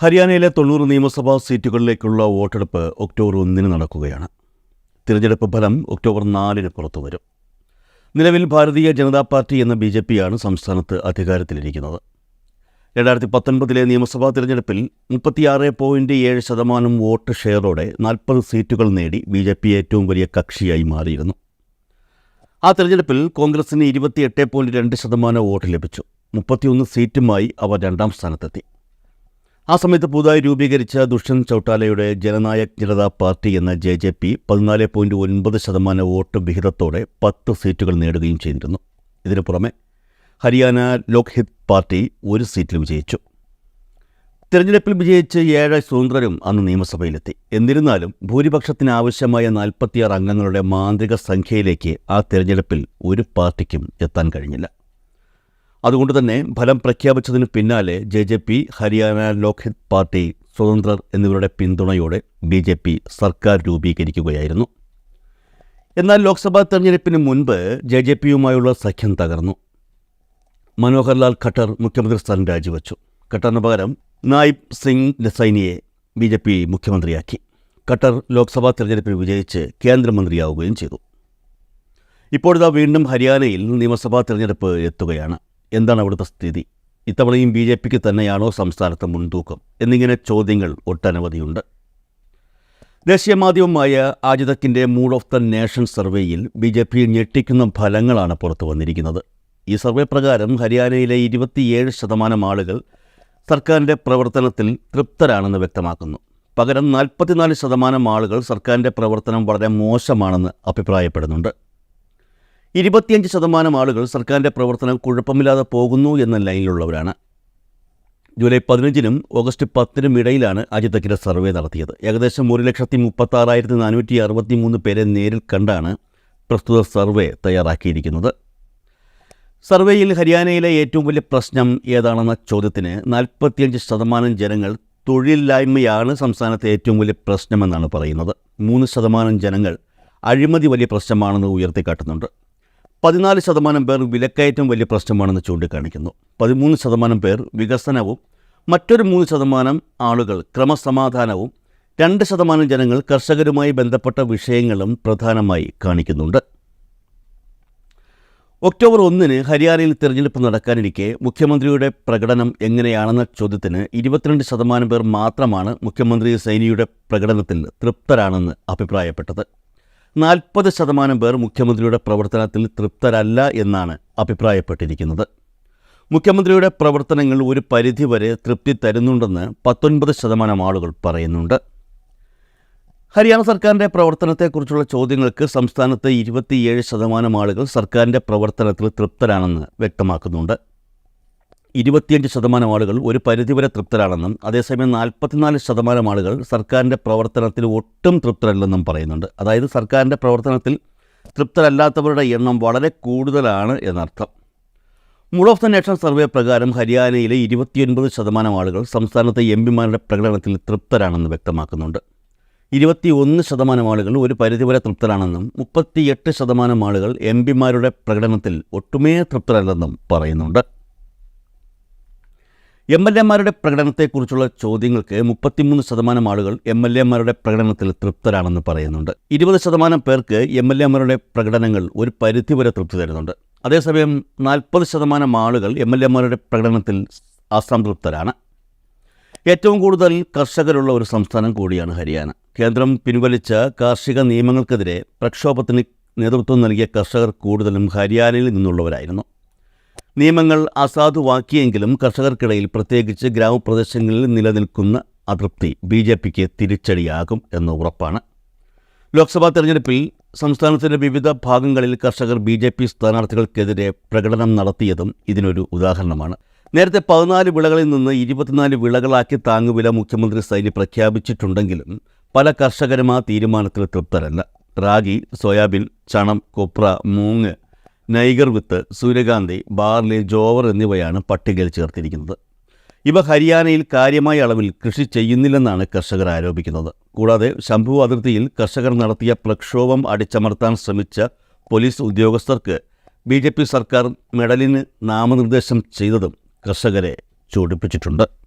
ഹരിയാനയിലെ തൊണ്ണൂറ് നിയമസഭാ സീറ്റുകളിലേക്കുള്ള വോട്ടെടുപ്പ് ഒക്ടോബർ ഒന്നിന് നടക്കുകയാണ്. തിരഞ്ഞെടുപ്പ് ഫലം ഒക്ടോബർ നാലിന് പുറത്തുവരും നിലവിൽ ഭാരതീയ ജനതാ പാർട്ടി എന്ന ബി ജെ പിയാണ് സംസ്ഥാനത്ത് അധികാരത്തിലിരിക്കുന്നത്. രണ്ടായിരത്തി പത്തൊൻപതിലെ നിയമസഭാ തിരഞ്ഞെടുപ്പിൽ മുപ്പത്തിയാറ് പോയിന്റ് ഏഴ് ശതമാനം വോട്ട് ഷെയറോടെ നാൽപ്പത് സീറ്റുകൾ നേടി ബി ജെ പി ഏറ്റവും വലിയ കക്ഷിയായി മാറിയിരുന്നു. ആ തിരഞ്ഞെടുപ്പിൽ കോൺഗ്രസിന് ഇരുപത്തിയെട്ട് പോയിന്റ് രണ്ട് ശതമാനം വോട്ട് ലഭിച്ചു. മുപ്പത്തിയൊന്ന് സീറ്റുമായി അവർ രണ്ടാം സ്ഥാനത്തെത്തി. ആ സമയത്ത് പുതുതായി രൂപീകരിച്ച ദുഷ്യന്ത് ചൗട്ടാലയുടെ ജനനായക് ജനതാ പാർട്ടി എന്ന ജെ ജെ പി പതിനാല് പോയിന്റ് ഒൻപത് ശതമാനം വോട്ട് വിഹിതത്തോടെ പത്ത് സീറ്റുകൾ നേടുകയും ചെയ്തിരുന്നു. ഇതിനു പുറമെ ഹരിയാന ലോക്ഹിത് പാർട്ടി ഒരു സീറ്റിൽ വിജയിച്ചു. തിരഞ്ഞെടുപ്പിൽ വിജയിച്ച് ഏഴ് സ്വതന്ത്രരും അന്ന് നിയമസഭയിലെത്തി. എന്നിരുന്നാലും ഭൂരിപക്ഷത്തിന് ആവശ്യമായ നാൽപ്പത്തിയാറ് അംഗങ്ങളുടെ മാന്ത്രിക സംഖ്യയിലേക്ക് ആ തിരഞ്ഞെടുപ്പിൽ ഒരു പാർട്ടിക്കും എത്താൻ കഴിഞ്ഞില്ല. അതുകൊണ്ട് തന്നെ ഫലം പ്രഖ്യാപിച്ചതിന് പിന്നാലെ J J P Haryana Lokhit party സ്വതന്ത്രർ എന്നിവരുടെ പിന്തുണയോടെ ബി ജെ പി സർക്കാർ രൂപീകരിക്കുകയായിരുന്നു. എന്നാൽ ലോക്സഭാ തെരഞ്ഞെടുപ്പിന് മുൻപ് ജെ ജെ പിയുമായുള്ള സഖ്യം തകർന്നു. മനോഹർലാൽ ഖട്ടർ മുഖ്യമന്ത്രി സ്ഥാനം രാജിവെച്ചു. ഖട്ടറിന് പകരം നായിബ് സിംഗ് ലസൈനിയെ ബി ജെ പി മുഖ്യമന്ത്രിയാക്കി. ഖട്ടർ ലോക്സഭാ തെരഞ്ഞെടുപ്പിൽ വിജയിച്ച് കേന്ദ്രമന്ത്രിയാവുകയും ചെയ്തു. ഇപ്പോഴിതാ വീണ്ടും ഹരിയാനയിൽ നിയമസഭാ തെരഞ്ഞെടുപ്പ് എത്തുകയാണ്. എന്താണ് അവിടുത്തെ സ്ഥിതി? ഇത്തവണയും ബി ജെ പിക്ക് തന്നെയാണോ സംസ്ഥാനത്ത് മുൻതൂക്കം? എന്നിങ്ങനെ ചോദ്യങ്ങൾ ഒട്ടനവധിയുണ്ട്. ദേശീയ മാധ്യമമായ ആജിതക്കിന്റെ മൂഡ് ഓഫ് ദ നേഷൻ സർവേയിൽ ബി ജെ പി ഞെട്ടിക്കുന്ന ഫലങ്ങളാണ് പുറത്തു വന്നിരിക്കുന്നത്. ഈ സർവേ പ്രകാരം ഹരിയാനയിലെ ഇരുപത്തിയേഴ് ശതമാനം ആളുകൾ സർക്കാരിന്റെ പ്രവർത്തനത്തിൽ തൃപ്തരാണെന്ന് വ്യക്തമാക്കുന്നു. പകരം നാൽപ്പത്തിനാല് ശതമാനം ആളുകൾ സർക്കാരിന്റെ പ്രവർത്തനം വളരെ മോശമാണെന്ന് അഭിപ്രായപ്പെടുന്നുണ്ട്. ഇരുപത്തിയഞ്ച് ശതമാനം ആളുകൾ സർക്കാരിന്റെ പ്രവർത്തനം കുഴപ്പമില്ലാതെ പോകുന്നു എന്ന ലൈനിലുള്ളവരാണ്. ജൂലൈ പതിനഞ്ചിനും ഓഗസ്റ്റ് പത്തിനും ഇടയിലാണ് അജിതക്കിന്റെ സർവേ നടത്തിയത്. ഏകദേശം ഒരു ലക്ഷത്തി മുപ്പത്താറായിരത്തി നാനൂറ്റി അറുപത്തി മൂന്ന് പേരെ നേരിൽ കണ്ടാണ് പ്രസ്തുത സർവേ തയ്യാറാക്കിയിരിക്കുന്നത്. സർവേയിൽ ഹരിയാനയിലെ ഏറ്റവും വലിയ പ്രശ്നം ഏതാണെന്ന ചോദ്യത്തിന് നാൽപ്പത്തിയഞ്ച് ശതമാനം ജനങ്ങൾ തൊഴിലില്ലായ്മയാണ് സംസ്ഥാനത്തെ ഏറ്റവും വലിയ പ്രശ്നമെന്നാണ് പറയുന്നത്. മൂന്ന് ശതമാനം ജനങ്ങൾ അഴിമതി വലിയ പ്രശ്നമാണെന്ന് ഉയർത്തിക്കാട്ടുന്നുണ്ട്. പതിനാല് ശതമാനം പേർ വിലക്കയറ്റം വലിയ പ്രശ്നമാണെന്ന് ചൂണ്ടിക്കാണിക്കുന്നു. പതിമൂന്ന് ശതമാനം പേർ വികസനവും മറ്റൊരു മൂന്ന് ശതമാനം ആളുകൾ ക്രമസമാധാനവും രണ്ട് ശതമാനം ജനങ്ങൾ കർഷകരുമായി ബന്ധപ്പെട്ട വിഷയങ്ങളും പ്രധാനമായി കാണിക്കുന്നുണ്ട്. ഒക്ടോബർ ഒന്നിന് ഹരിയാനയിൽ തിരഞ്ഞെടുപ്പ് നടക്കാനിരിക്കെ മുഖ്യമന്ത്രിയുടെ പ്രകടനം എങ്ങനെയാണെന്ന ചോദ്യത്തിന് ഇരുപത്തിരണ്ട് ശതമാനം പേർ മാത്രമാണ് മുഖ്യമന്ത്രി സൈനിയുടെ പ്രകടനത്തിൽ തൃപ്തരാണെന്ന് അഭിപ്രായപ്പെട്ടത്. നാൽപ്പത് ശതമാനം പേർ മുഖ്യമന്ത്രിയുടെ പ്രവർത്തനത്തിൽ തൃപ്തരല്ല എന്നാണ് അഭിപ്രായപ്പെട്ടിരിക്കുന്നത്. മുഖ്യമന്ത്രിയുടെ പ്രവർത്തനങ്ങൾ ഒരു പരിധിവരെ തൃപ്തി തരുന്നുണ്ടെന്ന് പത്തൊൻപത് ശതമാനം ആളുകൾ പറയുന്നുണ്ട്. ഹരിയാന സർക്കാരിന്റെ പ്രവർത്തനത്തെക്കുറിച്ചുള്ള ചോദ്യങ്ങൾക്ക് സംസ്ഥാനത്തെ ഇരുപത്തിയേഴ് ശതമാനം ആളുകൾ സർക്കാരിന്റെ പ്രവർത്തനത്തിൽ തൃപ്തരാണെന്ന് വ്യക്തമാക്കുന്നുണ്ട്. ഇരുപത്തിയഞ്ച് ശതമാനം ആളുകൾ ഒരു പരിധിവരെ തൃപ്തരാണെന്നും അതേസമയം നാൽപ്പത്തിനാല് ശതമാനം ആളുകൾ സർക്കാരിന്റെ പ്രവർത്തനത്തിൽ ഒട്ടും തൃപ്തരല്ലെന്നും പറയുന്നുണ്ട്. അതായത് സർക്കാരിന്റെ പ്രവർത്തനത്തിൽ തൃപ്തരല്ലാത്തവരുടെ എണ്ണം വളരെ കൂടുതലാണ് എന്നർത്ഥം. Mood of the nation survey പ്രകാരം ഹരിയാനയിലെ ഇരുപത്തിയൊൻപത് ശതമാനം ആളുകൾ സംസ്ഥാനത്തെ എം പിമാരുടെ പ്രകടനത്തിൽ തൃപ്തരാണെന്ന് വ്യക്തമാക്കുന്നുണ്ട്. ഇരുപത്തിയൊന്ന് ശതമാനം ആളുകൾ ഒരു പരിധിവരെ തൃപ്തരാണെന്നും മുപ്പത്തിയെട്ട് ശതമാനം ആളുകൾ എം പിമാരുടെ പ്രകടനത്തിൽ ഒട്ടുമേ തൃപ്തരല്ലെന്നും പറയുന്നുണ്ട്. എം എൽ എമാരുടെ പ്രകടനത്തെക്കുറിച്ചുള്ള ചോദ്യങ്ങൾക്ക് മുപ്പത്തിമൂന്ന് ശതമാനം ആളുകൾ എം എൽ എമാരുടെ പ്രകടനത്തിൽ തൃപ്തരാണെന്ന് പറയുന്നുണ്ട്. ഇരുപത് ശതമാനം പേർക്ക് എം എൽ എമാരുടെ പ്രകടനങ്ങൾ ഒരു പരിധിവരെ തൃപ്തി തരുന്നുണ്ട്. അതേസമയം നാൽപ്പത് ശതമാനം ആളുകൾ എം എൽ എമാരുടെ പ്രകടനത്തിൽ അസംതൃപ്തരാണ്. ഏറ്റവും കൂടുതൽ കർഷകരുള്ള ഒരു സംസ്ഥാനം കൂടിയാണ് ഹരിയാന. കേന്ദ്രം പിൻവലിച്ച കാർഷിക നിയമങ്ങൾക്കെതിരെ പ്രക്ഷോഭത്തിന് നേതൃത്വം നൽകിയ കർഷകർ കൂടുതലും ഹരിയാനയിൽ നിന്നുള്ളവരായിരുന്നു. നിയമങ്ങൾ അസാധുവാക്കിയെങ്കിലും കർഷകർക്കിടയിൽ പ്രത്യേകിച്ച് ഗ്രാമപ്രദേശങ്ങളിൽ നിലനിൽക്കുന്ന അതൃപ്തി ബി ജെ പിക്ക് തിരിച്ചടിയാകും എന്ന് ഉറപ്പാണ്. ലോക്സഭാ തെരഞ്ഞെടുപ്പിൽ സംസ്ഥാനത്തിന്റെ വിവിധ ഭാഗങ്ങളിൽ കർഷകർ ബി ജെ പി സ്ഥാനാർത്ഥികൾക്കെതിരെ പ്രകടനം നടത്തിയതും ഇതിനൊരു ഉദാഹരണമാണ്. നേരത്തെ പതിനാല് വിളകളിൽ നിന്ന് ഇരുപത്തിനാല് വിളകളാക്കി താങ്ങുവില മുഖ്യമന്ത്രി സൈനി പ്രഖ്യാപിച്ചിട്ടുണ്ടെങ്കിലും പല കർഷകരും ആ തീരുമാനത്തിൽ തൃപ്തരല്ല. റാഗി സോയാബീൻ ചണം കൊപ്ര മൂങ്ങ് നൈഗർ വിത്ത് സൂര്യകാന്തി ബാർലി ജോവർ എന്നിവയാണ് പട്ടികയിൽ ചേർത്തിരിക്കുന്നത്. ഇവ ഹരിയാനയിൽ കാര്യമായ അളവിൽ കൃഷി ചെയ്യുന്നില്ലെന്നാണ് കർഷകർ ആരോപിക്കുന്നത്. കൂടാതെ ശംഭു അതിർത്തിയിൽ കർഷകർ നടത്തിയ പ്രക്ഷോഭം അടിച്ചമർത്താൻ ശ്രമിച്ച പോലീസ് ഉദ്യോഗസ്ഥർക്ക് ബി സർക്കാർ മെഡലിന് നാമനിർദ്ദേശം ചെയ്തതും കർഷകരെ ചൂടിപ്പിച്ചിട്ടുണ്ട്.